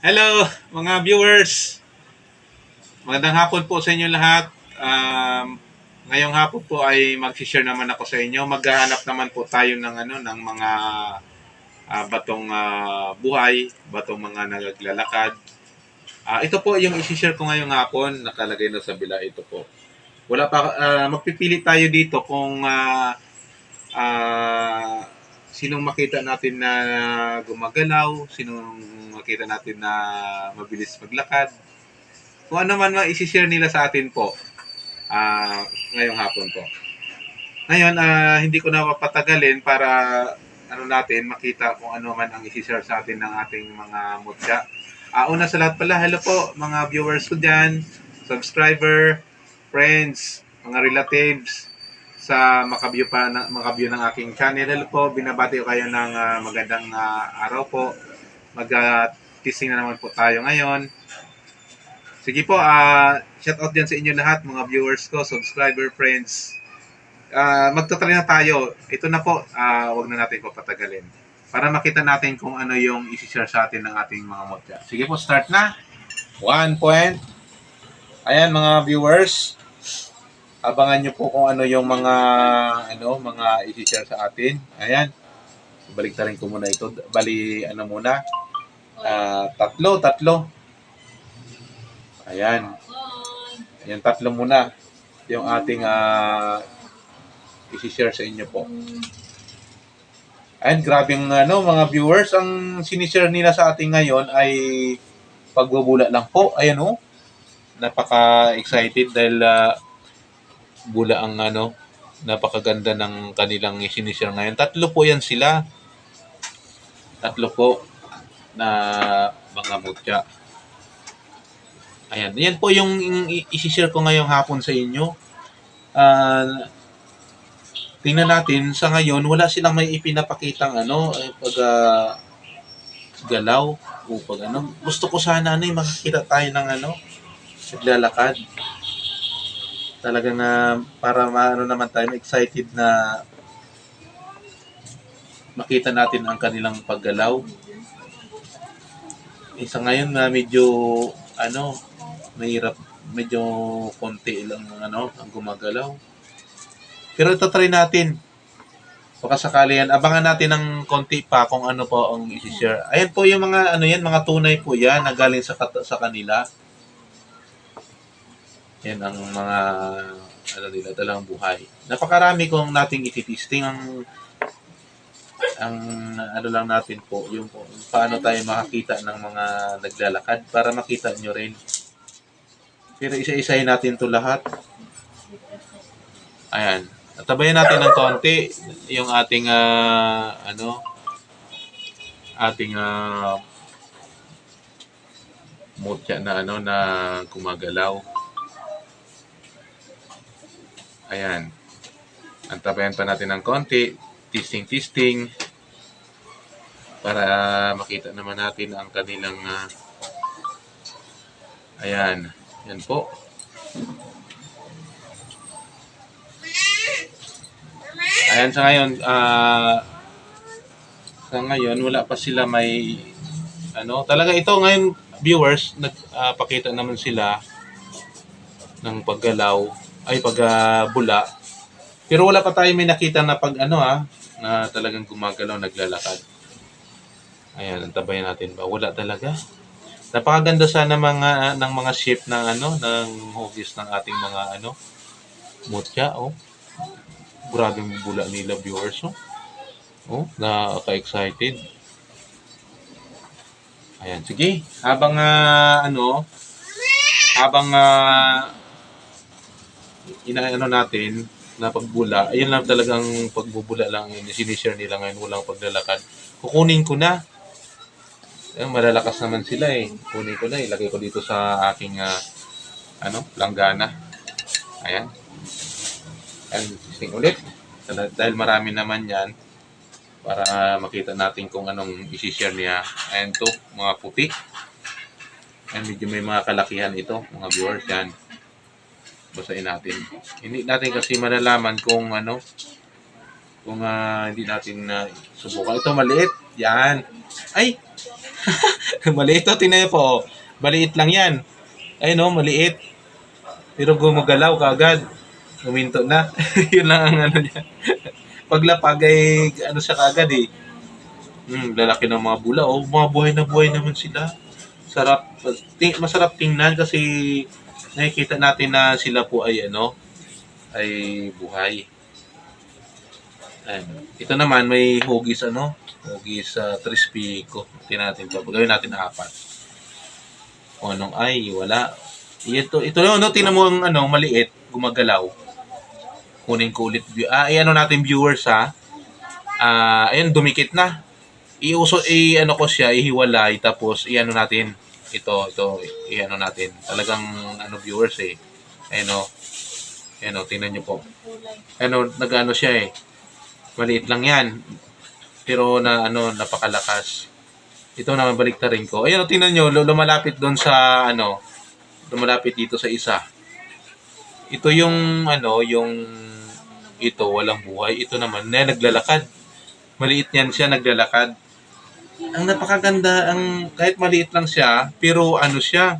Hello mga viewers. Magandang hapon po sa inyo lahat. Um, ngayong hapon po ay mag-share naman ako sa inyo. Maghahanap naman po tayo ng ano ng mga ah, batong ah, buhay, batong mga naglalakad. Ah, ito po yung i-share ko ngayong hapon, nakalagay na sa bila ito po. Wala pa ah, magpipili tayo dito kung ah, sinong makita natin na gumagalaw, sinong makita natin na mabilis maglakad. Kung ano man ma isi-share nila sa atin po ah, ngayong hapon po. Ngayon, ah, hindi ko na papatagalin para ano natin makita kung ano man ang isi-share sa atin ng ating mga mutya. Ah, una sa lahat pala, hello po mga viewers ko dyan, subscriber, friends, mga relatives, sa makabyo pa na, makabyo ng aking channel. Hello po, binabati ko kayo ng ah, magandang ah, araw po. Mag-testing na naman po tayo ngayon. Sige po, ah shout out dyan sa inyo lahat, mga viewers ko, subscriber, friends. Ah magtatry na tayo. Ito na po, ah wag na natin papatagalin. Para makita natin kung ano yung isi-share sa atin ng ating mga motya. Sige po, start na. One point. Ayan mga viewers, abangan nyo po kung ano yung mga ano mga i-share sa atin. Ayan. Balik rin ko muna ito. Bali ano muna. Ah, tatlo, tatlo. Ayan. Ayan, tatlo muna. Yung ating ah i-share sa inyo po. Ayan, grabing ano, mga viewers, ang sinishare nila sa atin ngayon ay pagbubula lang po. Ayan oh. Napaka-excited dahil ah, bula ang ano, napakaganda ng kanilang sinishare ngayon. Tatlo po yan sila. Tatlo po na mga mutya. Ayan. Yan po yung i- i-share ko ngayong hapon sa inyo. Ah, tingnan natin, sa ngayon, wala silang may ipinapakitang ano, pag ah, galaw o pag ano. Gusto ko sana ano, eh, makakita tayo ng ano, naglalakad. Talaga na para maano naman tayo, excited na makita natin ang kanilang paggalaw. Isa ngayon na medyo ano, mahirap, medyo konti lang ano, ang gumagalaw. Pero ito try natin. Baka sakali yan. Abangan natin ng konti pa kung ano po ang isi-share. Ayan po yung mga ano yan, mga tunay po yan na galing sa sa kanila. Yan ang mga ano nila, dalang buhay. Napakarami kong nating ititisting ang ang ano lang natin po, yung paano tayo makakita ng mga naglalakad para makita nyo rin. Pero isa-isahin natin to lahat. Ayan. Tabayan natin ng konti yung ating ah, ano ating uh, mutya na ano na gumagalaw. Ayan. Antabayan pa natin ng konti. Testing, testing. Para makita naman natin ang kanilang ah, ayan. Yan po. Ayan sa ngayon, ah sa ngayon wala pa sila may ano, talaga ito ngayon viewers nagpakita naman sila ng paggalaw ay pagbula. Pero wala pa tayo may nakita na pag ano ah na talagang gumagalaw, naglalakad. Ayan, antabayan natin ba? Wala talaga. Napakaganda sana mga ng mga shape ng ano ng hugis ng ating mga ano mutya oh. Grabe yung bula nila viewers oh. Oh, nakaka-excited. Ayan, sige. Habang ah, ano habang ah, inaano natin na pagbula, ayun lang talagang pagbubula lang yung sinishare nila ngayon, walang paglalakad. Kukunin ko na. Eh, malalakas naman sila eh. Kunin ko na, ilagay ko dito sa aking ah, ano, langgana. Ayan. Ayan, testing ulit. Dahil- marami naman yan, para makita natin kung anong isi-share niya. Ayan to, mga puti. Ayan, medyo may mga kalakihan ito, mga viewers yan. Basahin natin. Hindi natin kasi malalaman kung ano, kung ah, hindi natin na subukan. Ito maliit. Yan. Ay, maliit to, tingnan po. Maliit lang yan. Ayun oh, maliit. Pero gumagalaw kagad. Guminto na. Yun lang ang ano niya. Paglapag ay ano siya kagad eh. Hmm, lalaki ng mga bula. Oh, mga buhay na buhay naman sila. Sarap. Masarap tingnan kasi nakikita natin na sila po ay ano, ay buhay. Ayan. Ito naman may hugis ano, hugis sa uh, crispy ko. Tingnan natin. Gawin natin apat. O anong ay, wala. Ito, ito no, no, tingnan mo ang ano, maliit, gumagalaw. Kunin ko ulit. view- Ah, ano natin viewers ha. Ah, ayun, dumikit na. Iuso, i ano ko siya, ihiwalay, tapos i-ano natin. Ito, ito, i-ano natin. Talagang, ano, viewers eh. Ayun o. Ayun o, tingnan nyo po. Ano, nag-ano siya eh. Maliit lang yan. Pero na, ano, napakalakas. Ito naman balik rin ko. Ayun, o, tingnan lu- lumalapit doon sa, ano, lumalapit dito sa isa. Ito yung, ano, yung, ito, walang buhay. Ito naman, na naglalakad. Maliit yan siya, naglalakad. Ang napakaganda, ang kahit maliit lang siya, pero ano siya,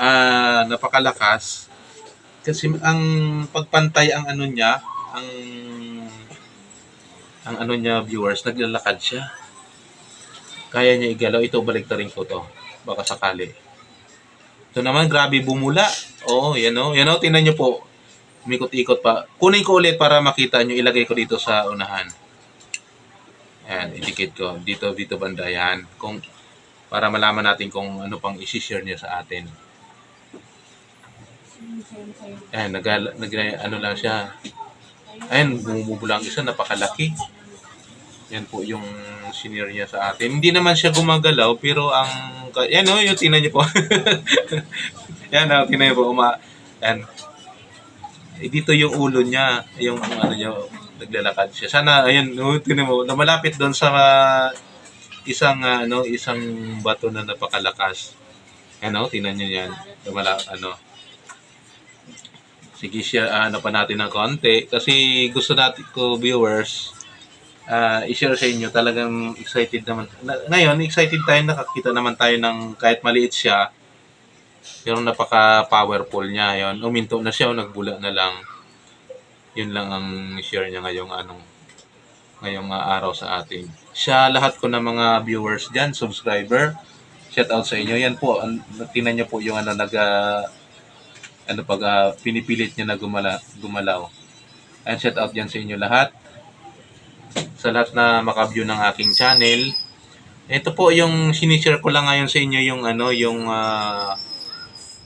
ah, napakalakas. Kasi ang pagpantay ang ano niya, ang ang ano niya viewers, naglalakad siya. Kaya niya igalaw. Ito, balik rin ko to. Baka sakali. Ito naman, grabe bumula. Oo, yan o. Yan o, tingnan nyo po. Umikot-ikot pa. Kunin ko ulit para makita nyo. Ilagay ko dito sa unahan. Ayan, idikit ko. Dito, dito banda. Yan. Kung, para malaman natin kung ano pang isi-share niya sa atin. Ayan, nag, nag, ano lang siya. Ayan, bumubula ang isa. Napakalaki. Yan po yung senior niya sa atin. Hindi naman siya gumagalaw, pero ang... Yan o, yung tinan niyo po. yan o, tinan niyo po. Uma, yan. Eh, dito yung ulo niya. Yung ano niya, naglalakad siya. Sana, ayun, tinan mo, na malapit doon sa ah, isang, ah, ano, isang bato na napakalakas. Yan o, tinan niyo yan. Lumala, ano, sige siya, ah, ano pa natin ng konti. Kasi gusto natin ko, viewers, ah i-share sa inyo. Talagang excited naman. Na, ngayon, excited tayo. Nakakita naman tayo ng kahit maliit siya. Pero napaka-powerful niya. Yun. Uminto na siya nagbula na lang. Yun lang ang share niya ngayong anong ngayong ah, araw sa atin. Siya lahat ko ng mga viewers diyan, subscriber. Shout out sa inyo. Yan po, an- tingnan niyo po yung ano nag ah, ano pag ah, pinipilit niya na gumala, gumalaw. And shout out yan sa inyo lahat sa lahat na maka-view ng aking channel. Ito po yung sinishare ko lang ngayon sa inyo yung ano yung ah,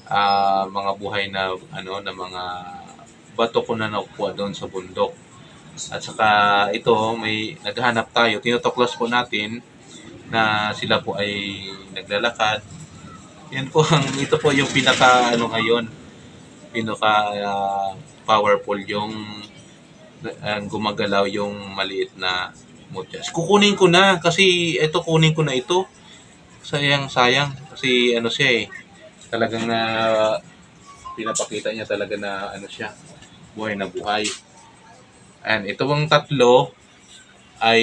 ah, mga buhay na ano na mga bato ko na nakuha doon sa bundok. At saka ito may naghahanap tayo. Tinutoklas po natin na sila po ay naglalakad. Yan po ang ito po yung pinaka ano ngayon pinaka ah, powerful yung ang gumagalaw yung maliit na mutyas. Kukunin ko na kasi ito kunin ko na ito. Sayang sayang kasi ano siya eh. Talagang na pinapakita niya talaga na ano siya buhay na buhay. And ito bang tatlo ay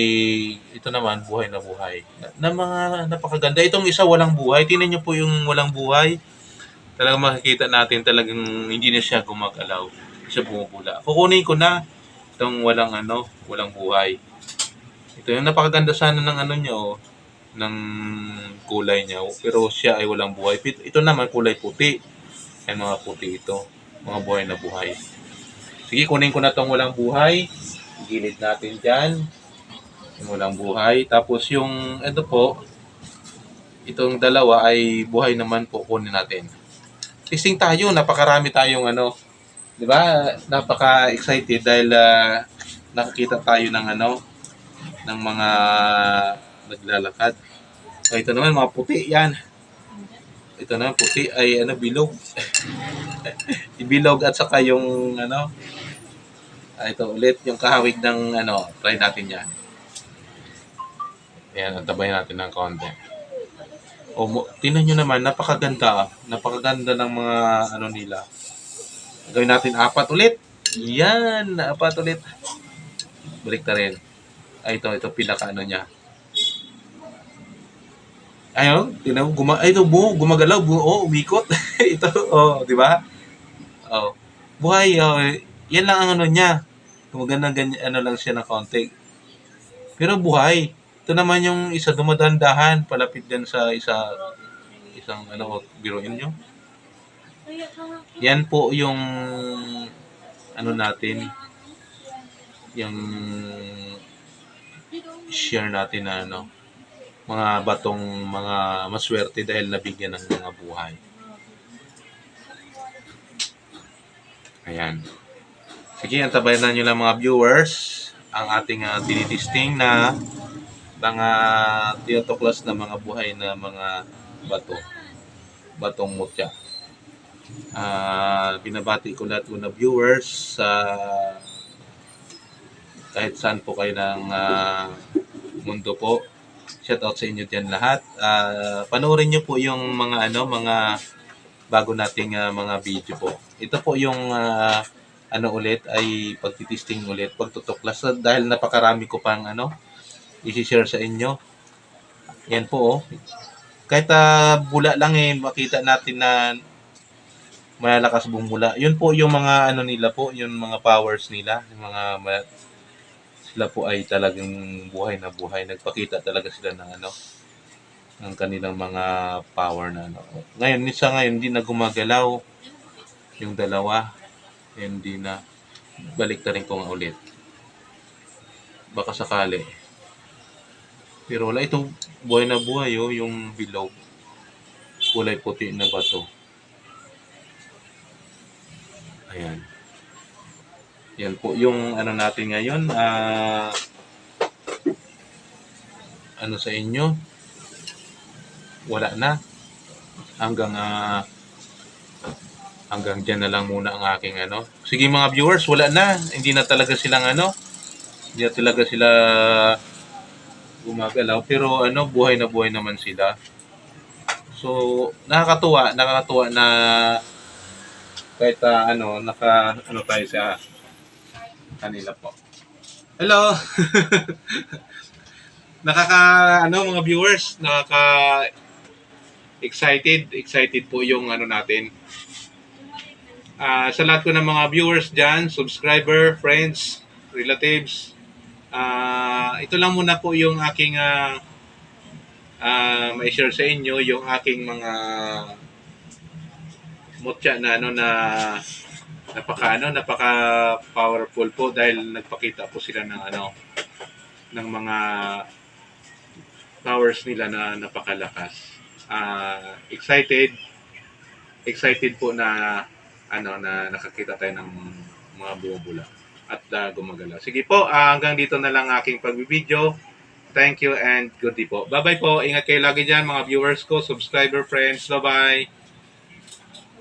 ito naman buhay na buhay. Na, na mga napakaganda. Itong isa walang buhay. Tingnan niyo po yung walang buhay. Talagang makikita natin talagang hindi na siya gumagalaw. Siya bumubula. Kukunin ko na itong walang ano, walang buhay. Ito yung napakaganda sana ng ano niya oh, ng kulay niya. Pero siya ay walang buhay. Ito, naman kulay puti. Yan mga puti ito. Mga buhay na buhay. Sige, kunin ko na tong walang buhay. Gilid natin dyan. Yung walang buhay. Tapos yung, ito po, itong dalawa ay buhay naman po kunin natin. Testing tayo. Napakarami tayong ano, Di ba? Napaka-excited dahil ah, nakakita tayo ng ano ng mga naglalakad. So ito naman mga puti yan. Ito naman puti ay ano bilog. Ibilog at saka yung ano ah, ito ulit yung kahawig ng ano, try natin yan. Ayan, antabayan natin ng konti. O, mo, tingnan nyo naman, napakaganda. ah. Napakaganda ng mga ano nila. Gawin natin apat ulit. Yan, apat ulit. Balik na rin. Ay, ito, ito pinaka ano niya. Ayun, tinan mo, guma ay, ito, buo, gumagalaw, buo, oh, umikot. ito, oh, di ba? Oh. Buhay, oh, yan lang ang ano niya. Gumaganda ganyan, ano lang siya na konti. Pero buhay. Ito naman yung isa dumadandahan, palapit din sa isa, isang ano, biruin nyo. Yan po yung ano natin, yung share natin na ano, mga batong mga maswerte dahil nabigyan ng mga buhay. Ayan. Sige, antabayan na nyo lang mga viewers ang ating uh, tinitesting na mga tiotuklas na mga buhay na mga bato. Batong mutya. Ah, binabati ko lahat ko na viewers sa kahit saan po kayo ng ah, mundo po. Shout out sa inyo diyan lahat. Ah, panoorin niyo po yung mga ano, mga bago nating ah, mga video po. Ito po yung ah, ano ulit ay pagtitisting ulit, pagtutuklas dahil napakarami ko pang ano i-share sa inyo. Yan po oh. Kahit ah, bula lang eh makita natin na malalakas bumula. Yun po yung mga ano nila po, yung mga powers nila, yung mga sila po ay talagang buhay na buhay. Nagpakita talaga sila ng ano, ng kanilang mga power na ano. Ngayon, isa ngayon, hindi na gumagalaw yung dalawa. Hindi na. Balik na rin ko nga ulit. Baka sakali. Pero wala itong buhay na buhay oh, yung bilog. Kulay puti na bato. Ayan. Yan po yung ano natin ngayon. ah ano sa inyo? Wala na. Hanggang ah, hanggang dyan na lang muna ang aking ano. Sige mga viewers, wala na. Hindi na talaga silang ano. Hindi na talaga sila gumagalaw. Pero ano, buhay na buhay naman sila. So, nakakatuwa, nakakatuwa na kahit ah, ano, naka ano tayo sa kanila po. Hello. nakaka ano mga viewers, nakaka excited, excited po yung ano natin. Ah, sa lahat ko ng mga viewers diyan, subscriber, friends, relatives, ah ito lang muna po yung aking ah ah, may share sa inyo yung aking mga mutya na ano na napaka ano napaka powerful po dahil nagpakita po sila ng ano ng mga powers nila na napakalakas. Ah, excited excited po na ano na nakakita tayo ng mga bumubula at ah, gumagala. Sige po, ah, hanggang dito na lang aking pagbibideo. Thank you and good day po. Bye-bye po. Ingat kayo lagi dyan mga viewers ko, subscriber friends. Bye-bye.